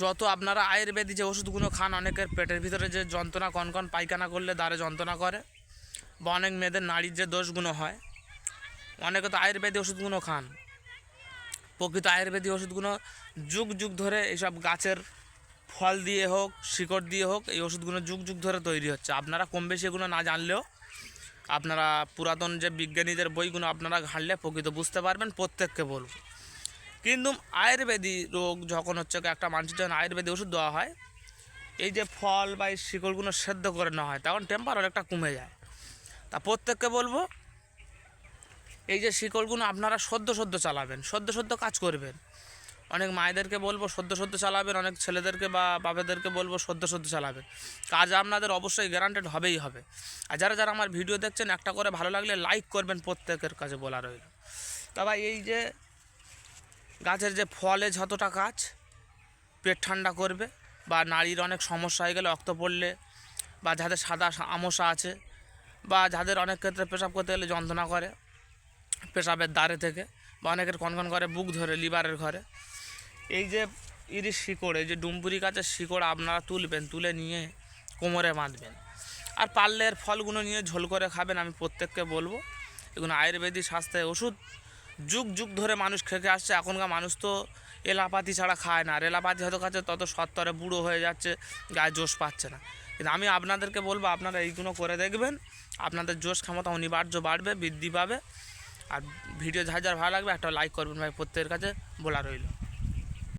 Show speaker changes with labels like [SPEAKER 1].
[SPEAKER 1] যত আপনারা আয়ুর্বেদিক যে ওষুধগুলো খান, অনেকের পেটের ভিতরে যে যন্ত্রণা, কনকন পায়খানা করলে দ্বারে যন্ত্রণা করে। বা অনেক মেয়েদের নারীর যে দোষগুলো হয়, অনেকে তো আয়ুর্বেদিক ওষুধগুলো খান। প্রকৃত আয়ুর্বেদিক ওষুধগুলো যুগ যুগ ধরে এইসব গাছের ফল দিয়ে হোক, শিকড় দিয়ে হোক, এই ওষুধগুলো যুগ যুগ ধরে তৈরি হচ্ছে। আপনারা কম বেশি এগুলো না জানলেও আপনারা পুরাতন যে বিজ্ঞানীদের বইগুলো আপনারা ঘাঁটলে প্রকৃত বুঝতে পারবেন, প্রত্যেককে বলব। কিন্তু আয়ুর্বেদিক রোগ যখন হচ্ছে একটা মানুষের যখন আয়ুর্বেদিক ওষুধ দেওয়া হয়, এই যে ফল বা এই শিকড়গুলো সেদ্ধ করে নেওয়া হয়, তখন টেম্পার অনেকটা কমে যায়। তা প্রত্যেককে বলব, এই যে শিকড়গুলো আপনারা সদ্য সদ্য চালাবেন, সদ্য সদ্য কাজ করবেন। অনেক মায়েদেরকে বলব, সদ্য সদ্য চালাবেন, অনেক ছেলেদেরকে বা বাবাদেরকে বলব, সদ্য সদ্য চালাবেন। কাজ আপনাদের অবশ্যই গ্যারান্টেড হবেই হবে। আর যারা যারা আমার ভিডিও দেখছেন, একটা করে ভালো লাগলে লাইক করবেন প্রত্যেকের কাছে বলা রইল। তবে এই যে গাছের যে ফলে যতটা কাজ পেট ঠান্ডা করবে বা নারীর অনেক সমস্যা হয়ে গেলে রক্ত পড়লে বা যাদের সাদা আমসা আছে বা যাদের অনেক ক্ষেত্রে পেশাব করতে গেলে যন্ত্রণা করে পেশাবের দ্বারে থেকে বা অনেকের কনকন করে বুক ধরে, লিভারের ঘরে। এই যে ইরিশ শিকড় যে ডুমপুরি গাছের শিকড় আপনারা তুলবেন, তুলে নিয়ে কোমরে বাঁধবেন। আর পারলে এর ফলগুলো নিয়ে ঝোল করে খাবেন, আমি প্রত্যেককে বলব। এগুলো আয়ুর্বেদিক স্বাস্থ্যের ওষুধ যুগ যুগ ধরে মানুষ খেতে আসছে। এখনকার মানুষ তো এলাপাতি ছাড়া খায় না। আর এলাপাতি হয়তো খাচ্ছে, তত সত্তরে বুড়ো হয়ে যাচ্ছে, গায়ে জোশ পাচ্ছে না। কিন্তু আমি আপনাদেরকে বলব, আপনারা এইগুলো করে দেখবেন। আপনাদের জোশ ক্ষমতা অনিবার্য বাড়বে, বৃদ্ধি পাবে। আর ভিডিও যার যার ভালো লাগবে, একটা লাইক করবেন ভাই, প্রত্যেকের কাছে বলা রইল।